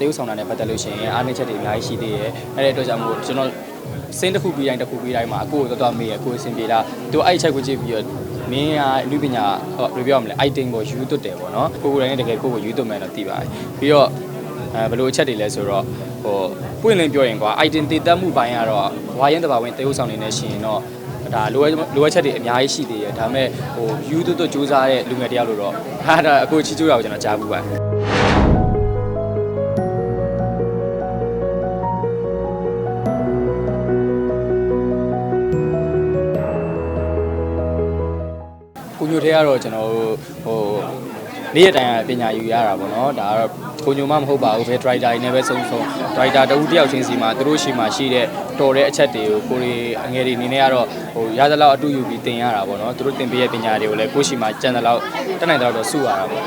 တေးဥဆောင်တာနဲ့ပတ်သက်လို့ရှိရင်အားနည်းချက်တွေအများကြီးရှိသေးတယ်အဲ့ဒီအတွက်ကြောင့်မို့ကျွန်တော်စင်းတစ်ခုပြီးတိုင်းတစ်ခုပြီးတိုင်းမှာအကိုကိုတော်တော်မေးရအကိုအဆင်ပြေလားသူအဲ့ဒီချက်ကိုကြည့်ပြီးတော့မင်းကအမှုပညာဟောဘယ်လိုပြောမလဲ item ကိုယူသွတ်တယ်ပေါ့နော်ကိုကိုယ်တိုင်တကယ်ကိုကိုယူသွတ်မယ်တော့သိပါတယ်ပြီးတော့အဲဘယ်လိုအချက်တွေလဲဆိုတော့ဟိုပွင့်လင်းပြောရင်ကွာ item တည်တတ်မှုပိုင်းကတော့ဝါရင်တဘာဝင်တေးဥဆောင်နေနေရှင်တော့ဒါလိုအပ်လိုအပ်ချက်တွေအများကြီးရှိသေးတယ်ဒါပေမဲ့ဟိုယူသွတ်သွတ်စူးစမ်းတဲ့လူငယ်တယောက်လို့တော့ဟာဒါအကိုချီကျူးတာကိုကျွန်တော်ကြားဘူးပါတယ် ကိုညိုထဲကတော့ကျွန်တော်တို့ဟိုနေ့ရက်တိုင်းကပညာယူရတာပေါ့နော်ဒါကတော့ကိုညိုမှမဟုတ်ပါဘူးဘယ် driver တွေနဲ့ပဲစုံစုံ driver တဦးတစ်ယောက်ချင်းစီမှာသူတို့ရှိမှရှိတဲ့တော်တဲ့အချက်တွေကိုကိုရီအငယ်တွေအနေနဲ့ကတော့ဟိုရသလောက်အတူယူပြီးသင်ရတာပေါ့နော်သူတို့သင်ပေးရဲ့ပညာတွေကိုလည်းကိုရှိမှကြံတဲ့လောက်တက်နိုင်တော့တော့စုရတာပေါ့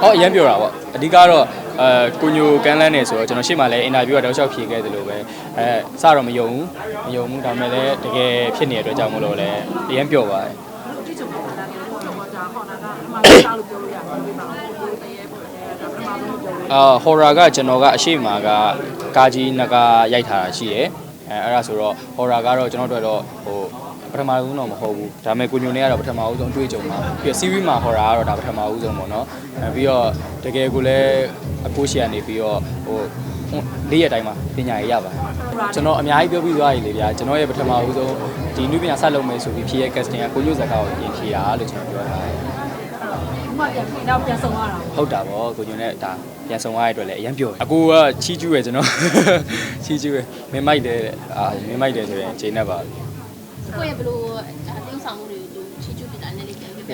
ဟောအရင်ပြောတာပေါ့အဓိကတော့အဲကိုညိုကန်းလန်းနေဆိုတော့ကျွန်တော်ရှေ့မှာလည်းအင်တာဗျူးကတော့ရှောက်ဖြေခဲ့တယ်လို့ပဲအဲစတော့မယုံဘူးမယုံဘူးဒါပေမဲ့လည်းတကယ်ဖြစ်နေတဲ့အတွက်ကြောင့်မလို့လည်းအရင်ပြောပါတယ် တိကျပေါ်လာတယ်ဟိုဒါဟောနာကအမှန်တရားလို့ပြောလို့ရတယ်ဒီမှာကိုယ်တည်းရဲ့ပေါ့ဒါပထမဆုံးပြောလို့အာဟော်ရာကကျွန်တော်ကအရှိမာကကာကြီးနဂါရိုက်ထားတာရှိရယ်အဲအဲ့ဒါဆိုတော့ဟော်ရာကတော့ကျွန်တော်တို့တော့ဟိုပထမဦးတော့မဟုတ်ဘူးဒါပေမဲ့ကိုညိုနေကတော့ပထမဦးဆုံးတွေ့ကြုံပါပြီးတော့ series မှာဟော်ရာကတော့ဒါပထမဦးဆုံးပေါ့နော်အဲပြီးတော့တကယ်ကိုလည်းအကိုရှိရနေပြီးတော့ဟို လေးရက်တိုင်းမှာပညာရရပါတယ်ကျွန်တော်အများကြီးပြောပြီးသွားပြီလေဗျာကျွန်တော်ရဲ့ပထမဦးဆုံးဒီနုပညာဆက်လုပ်မယ်ဆိုပြီးဖြည့်ရဲ့ casting ကကိုညိုဇက်ကာကိုပြင်ဖြည့်တာလို့ကျွန်တော်ပြောတာဥမာပြန်ပြန်တော့ပြန်ဆုံးရတာဟုတ်တာဗောကိုညွန်နဲ့ဒါပြန်ဆောင်ရတဲ့အတွက်လည်းအရင်ပြောတယ်အကိုကချီးကျူးရယ်ကျွန်တော်ချီးကျူးရယ်မင်းမိုက်တယ်တဲ့အာမင်းမိုက်တယ်ဆိုရင်ချိန်နဲ့ပါ ကိုယ့်ရဲ့ဘလို့ဒါတင်းဆောင်မှုတွေကိုချီချူပြတာနဲ့လေးပြန်ပြပြ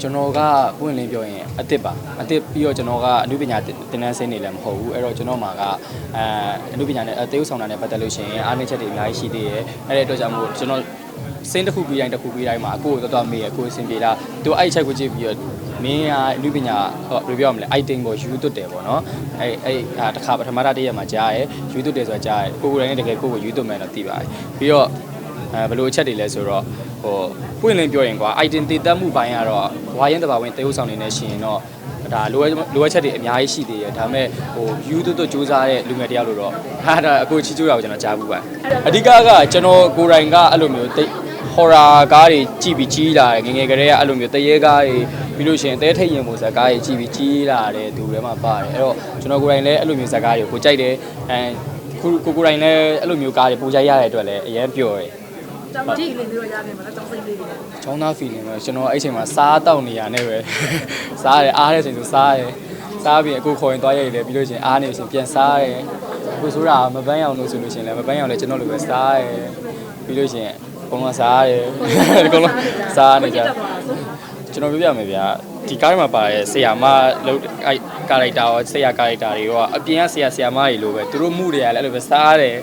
ကျွန်တော်ကပွင့်လင်းပြောရင်အစ်စ်ပါအစ်စ်ပြီးတော့ကျွန်တော်ကအမှုပညာသင်တန်းဆင်းနေလည်းမဟုတ်ဘူးအဲ့တော့ကျွန်တော်မှာကအဲအမှုပညာနဲ့အသေးဥဆောင်တာနဲ့ပတ်သက်လို့ရှိရင်အားနည်းချက်တွေအများကြီးရှိသေးတယ်အဲ့ဒီအတွက်ကြောင့်မို့ကျွန်တော်စင်းတစ်ခုပြီးတိုင်းတစ်ခုပြီးတိုင်းမှာအကိုကိုတော်တော်မေးရအကိုအဆင်ပြေလားသူအဲ့ဒီချက်ကိုကြည့်ပြီးတော့မင်းကအမှုပညာဟောဘယ်လိုပြောမလဲ item ကိုယူသွတ်တယ်ပေါ့နော်အဲ့အဲ့ဒါတစ်ခါပထမတစ်ရက်မှာကြားရဲယူသွတ်တယ်ဆိုတာကြားရဲကိုကိုယ်တိုင်တကယ်ကိုကိုယူသွတ်မယ်တော့သိပါတယ်ပြီးတော့ အဲဘယ်လိုအချက်တွေလဲဆိုတော့ဟိုပွင့်လင်းပြောရင်ကွာ item တည်တတ်မှုပိုင်းကတော့ဝါရင်တဘာဝင်တေးဥဆောင်နေနေရှင်တော့ဒါလိုအပ်လိုအပ်ချက်တွေအများကြီးရှိသေးတယ်ဒါပေမဲ့ဟိုယူသွတ်သွတ်စူးစမ်းတဲ့လူငယ်တယောက်လို့တော့ဟာဒါအကိုချီကျူးတာကိုကျွန်တော်ကြားဘူးပါတယ်အဓိကကကျွန်တော်ကိုယ်တိုင်ကအဲ့လိုမျိုးတိတ် horror ကားတွေကြည့်ပြီးကြီးလာတယ်ငယ်ငယ်ကလေးကအဲ့လိုမျိုးတရေကားတွေပြီးလို့ရှိရင်တဲထိတ်ရင်မို့ဇာကားတွေကြည့်ပြီးကြီးလာတယ်သူတွေမှာပါတယ်အဲ့တော့ကျွန်တော်ကိုယ်တိုင်လည်းအဲ့လိုမျိုးဇာကားတွေကိုကိုကြိုက်တယ်အဲကိုကိုကိုယ်တိုင်လည်းအဲ့လိုမျိုးကားတွေပိုကြိုက်ရတဲ့အတွက်လည်းအရင်ပျော်တယ် ကျောင်းကြည့်နေပြီးတော့ရတယ်မလားကျောင်းစိတ်လေးတွေချောင်းသား feeling ပဲကျွန်တော်အဲ့ချိန်မှာစားတောက်နေရနဲ့ပဲစားတယ်အားတဲ့ချိန်ဆိုစားတယ်စားပြီးအခုခေါ်ရင်သွားရိုက်တယ်ပြီးလို့ရှိရင်အားနေရှင်ပြန်စားတယ်အခုဆိုတာမပန်းရောင်လို့ဆိုလို့ရှိရင်လည်းမပန်းရောင်လည်းကျွန်တော်လိုပဲစားတယ်ပြီးလို့ရှိရင်အကုန်လုံးစားတယ်အကုန်လုံးစားနေကြကျွန်တော်ပြောပြမယ်ဗျာဒီကားထဲမှာပါတဲ့ဆရာမလို့အဲကာရိုက်တာရောဆရာကာရိုက်တာတွေရောအပြင်ကဆရာဆရာမတွေလိုပဲသူတို့မှုတွေကလည်းအဲ့လိုပဲစားတယ်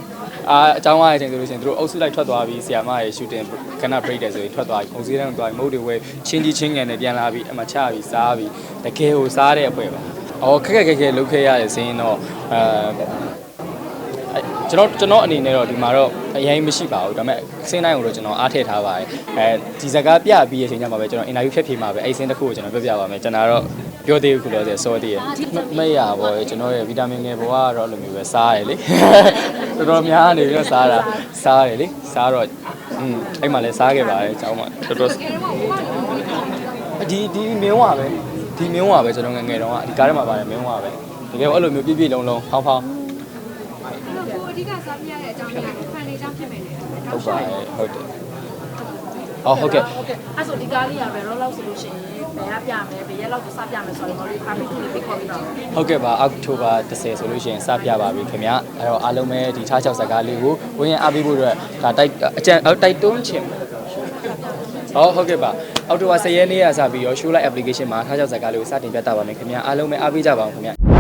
အာအကြောင်းအားရချိန်ဆိုလို့ရှိရင်သူတို့အုပ်စုလိုက်ထွက်သွားပြီးဆရာမတွေရှူတင်ခဏ break တယ်ဆိုရင်ထွက်သွားပြီးပုံစံတန်းသွားပြီးမုတ်တွေဝဲချင်းကြီးချင်းငယ်နဲ့ပြန်လာပြီးအမှချပြီးစားပြီးတကယ်ကိုစားတဲ့အဖွဲပါအော်ခက်ခက်ခဲခဲလုပ်ခဲ့ရတဲ့စင်းတော့အဲကျွန်တော်ကျွန်တော်အနေနဲ့တော့ဒီမှာတော့အရင်မရှိပါဘူးဒါပေမဲ့စင်းတိုင်းကိုတော့ကျွန်တော်အားထည့်ထားပါတယ်အဲဒီစကားပြပြီးရချိန်ကျမှပဲကျွန်တော်အင်တာဗျူးဖြတ်ဖြေမှာပဲအဲ့စင်းတစ်ခုကိုကျွန်တော်ပြောပြပါမယ်ကျွန်တော်တော့ပြောသေးဘူးခုလို့ဆိုစောသေးတယ်မရပါဘူးကျွန်တော်ရဲ့ဗီတာမင်ငယ်ဘဝကတော့အဲ့လိုမျိုးပဲစားရတယ်လေ တော်တော်များနေပြီးတော့စားတာစားတယ်လေစားတော့อืมအဲ့မှာလည်းစားခဲ့ပါတယ်အကြောင်းမှာတော်တော်ဒီဒီမင်းဝါပဲဒီမင်းဝါပဲကျွန်တော်ငငယ်တုန်းကဒီကားထဲမှာပါတယ်မင်းဝါပဲတကယ်အဲ့လိုမျိုးပြည့်ပြည့်လုံးလုံးဖောင်းဖောင်းအဓိကစားပြရတဲ့အကြောင်းကဖန်နေကြောင့်ဖြစ်မယ်လေဟုတ်ပါတယ်ဟုတ်တယ် အော်ဟုတ်ကဲ့ဟုတ်ကဲ့အဲ့ဆိုဒီကားလေးရပဲတော့လောက်ဆိုလို့ရှိရင်ဘယ်ကပြမယ်ဘယ်ရက်လောက်ကိုစပြမယ်ဆိုတော့ဒီကားလေးကိုဖိတ်ခေါ်ပြီးတော့ဟုတ်ကဲ့ပါအောက်တိုဘာ10ဆိုလို့ရှိရင်စပြပါပြီခင်ဗျာအဲ့တော့အားလုံးပဲဒီထား6ဇာတ်ကားလေးကိုဝင်ရင်အားပေးဖို့အတွက်ဒါတိုက်အကြံတိုက်တွန်းချင်ဟောဟုတ်ကဲ့ပါအောက်တိုဘာ10ရက်နေ့ကစပြီးရော show live application မှာထား6ဇာတ်ကားလေးကိုစတင်ပြသပါမယ်ခင်ဗျာအားလုံးပဲအားပေးကြပါအောင်ခင်ဗျာ